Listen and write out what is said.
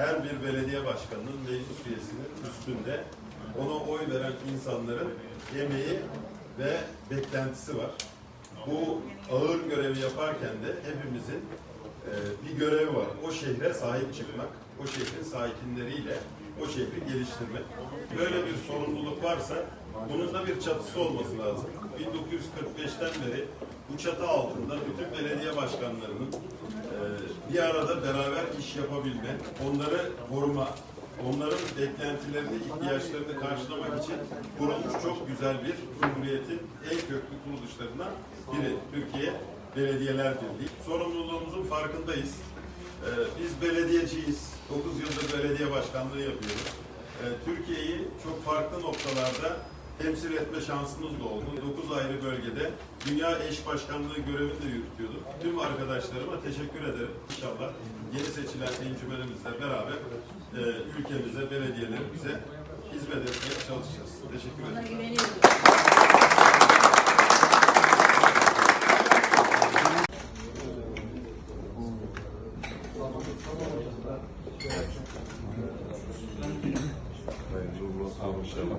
her bir belediye başkanının meclis üyesinin üstünde ona oy veren insanların emeği ve beklentisi var. Bu ağır görevi yaparken de hepimizin e, bir görevi var. O şehre sahip çıkmak, o şehrin sakinleriyle o şehri geliştirmek. Böyle bir sorumluluk varsa bunun da bir çatısı olması lazım. 1945'ten beri bu çatı altında bütün belediye başkanlarının bir arada beraber iş yapabilme, onları koruma, onların beklentilerini, ihtiyaçlarını karşılamak için kurulmuş çok güzel bir Cumhuriyet'in en köklü kuruluşlarından biri. Türkiye Belediyeler Birliği. Sorumluluğumuzun farkındayız. Ee, biz belediyeciyiz. 9 yıldır belediye başkanlığı yapıyoruz. Ee, Türkiye'yi çok farklı noktalarda temsil etme şansımız da oldu. 9 ayrı bölgede Dünya Eş Başkanlığı görevini de yürütüyorduk. Tüm arkadaşlarıma teşekkür ederim. İnşallah yeni seçilen encümenimizle beraber e, ülkemize, belediyelerimize hizmet etmeye çalışacağız. Teşekkür Buna ederim. güveniyorum.